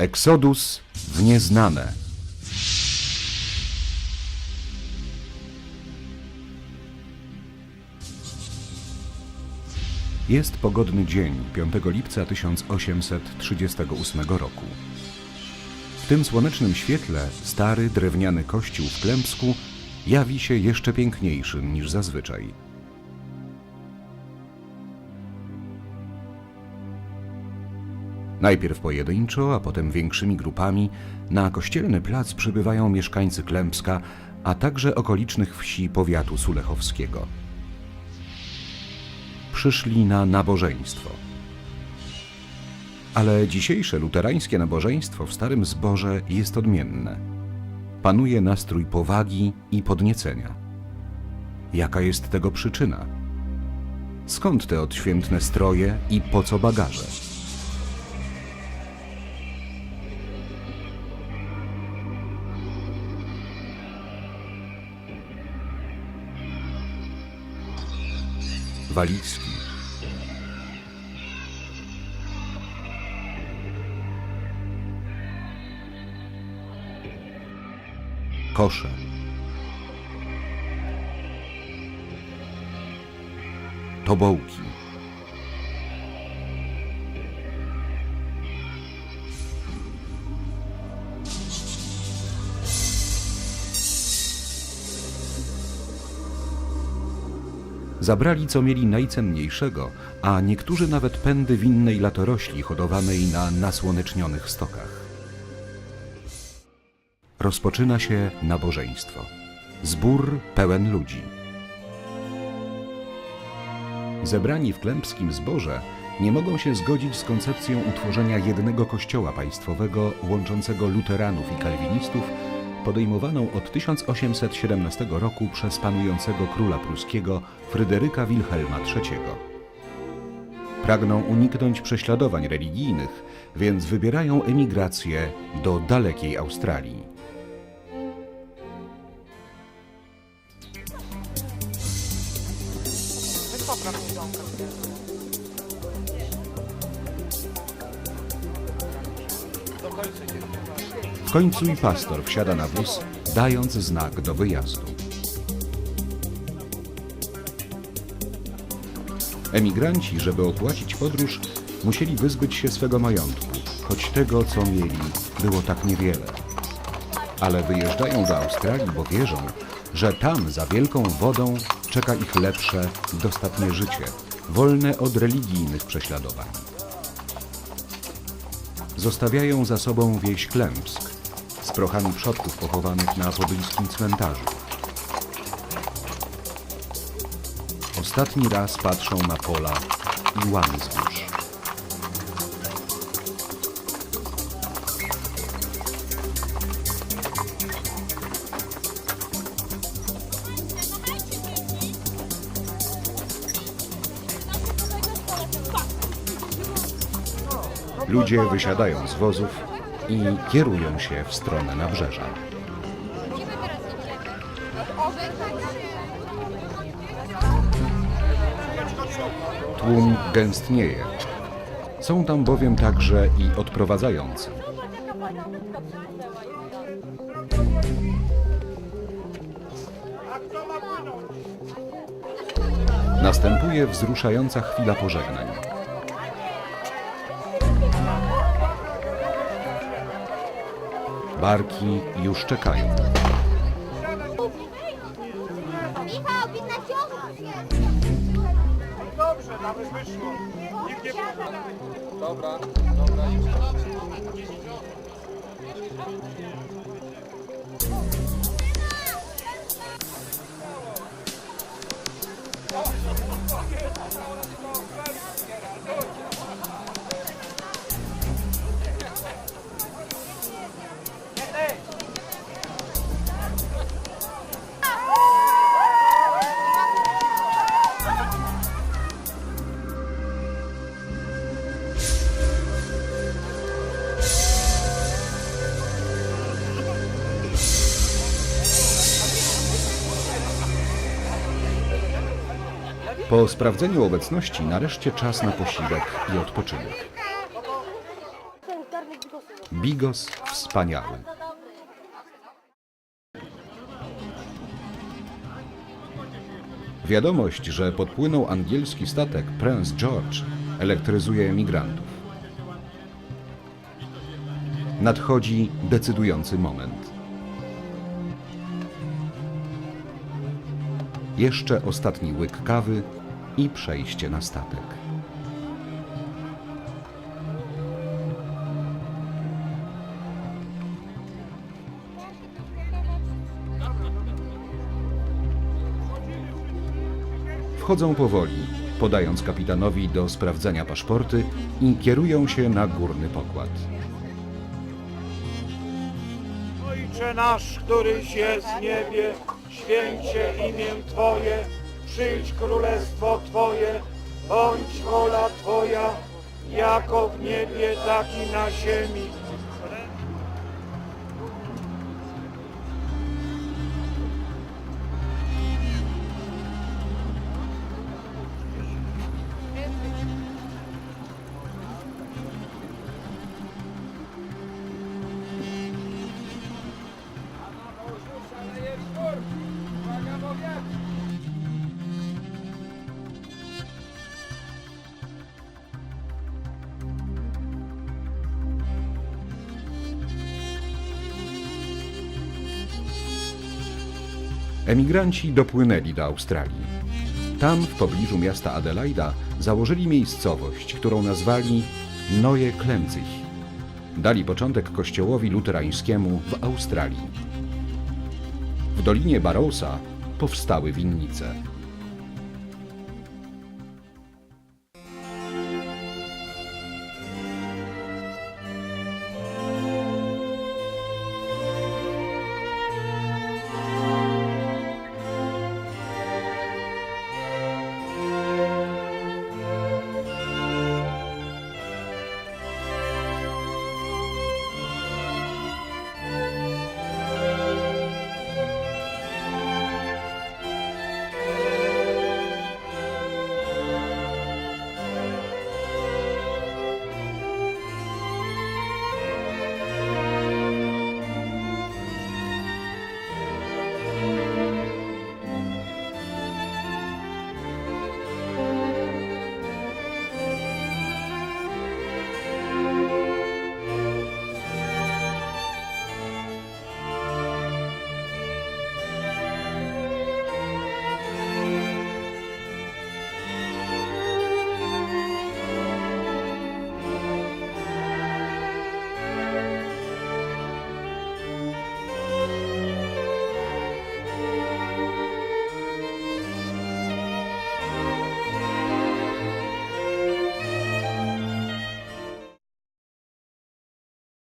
Eksodus w nieznane. Jest pogodny dzień 5 lipca 1838 roku. W tym słonecznym świetle stary drewniany kościół w Klępsku jawi się jeszcze piękniejszym niż zazwyczaj. Najpierw pojedynczo, a potem większymi grupami na kościelny plac przybywają mieszkańcy Klępska, a także okolicznych wsi powiatu sulechowskiego. Przyszli na nabożeństwo. Ale dzisiejsze luterańskie nabożeństwo w Starym Zborze jest odmienne. Panuje nastrój powagi i podniecenia. Jaka jest tego przyczyna? Skąd te odświętne stroje i po co bagaże? Walicki. Kosze. Tobołki. Zabrali co mieli najcenniejszego, a niektórzy nawet pędy winnej latorośli hodowanej na nasłonecznionych stokach. Rozpoczyna się nabożeństwo. Zbór pełen ludzi. Zebrani w klępskim zborze nie mogą się zgodzić z koncepcją utworzenia jednego kościoła państwowego łączącego luteranów i kalwinistów, podejmowaną od 1817 roku przez panującego króla pruskiego Fryderyka Wilhelma III. Pragną uniknąć prześladowań religijnych, więc wybierają emigrację do dalekiej Australii. W końcu i pastor wsiada na wóz, dając znak do wyjazdu. Emigranci, żeby opłacić podróż, musieli wyzbyć się swego majątku, choć tego, co mieli, było tak niewiele. Ale wyjeżdżają do Australii, bo wierzą, że tam, za wielką wodą, czeka ich lepsze, dostatnie życie, wolne od religijnych prześladowań. Zostawiają za sobą wieś Klępsk z prochami przodków pochowanych na pobliskim cmentarzu. Ostatni raz patrzą na pola i łany zbóż. Ludzie wysiadają z wozów i kierują się w stronę nabrzeża. Tłum gęstnieje. Są tam bowiem także i odprowadzający. Następuje wzruszająca chwila pożegnań. Barki już czekają. Michał, 15 osób. Dobrze, nawet wyszło. Nikt nie Dobra, Po sprawdzeniu obecności nareszcie czas na posiłek i odpoczynek. Bigos wspaniały. Wiadomość, że podpłynął angielski statek Prince George elektryzuje emigrantów. Nadchodzi decydujący moment. Jeszcze ostatni łyk kawy i przejście na statek. Wchodzą powoli, podając kapitanowi do sprawdzenia paszporty i kierują się na górny pokład. Ojcze nasz, któryś jest w niebie, święcie imię Twoje, przyjdź królestwo Twoje, bądź wola Twoja, jako w niebie, tak i na ziemi. Emigranci dopłynęli do Australii. Tam, w pobliżu miasta Adelaida, założyli miejscowość, którą nazwali Neue Klenzich. Dali początek kościołowi luterańskiemu w Australii. W dolinie Barossa powstały winnice.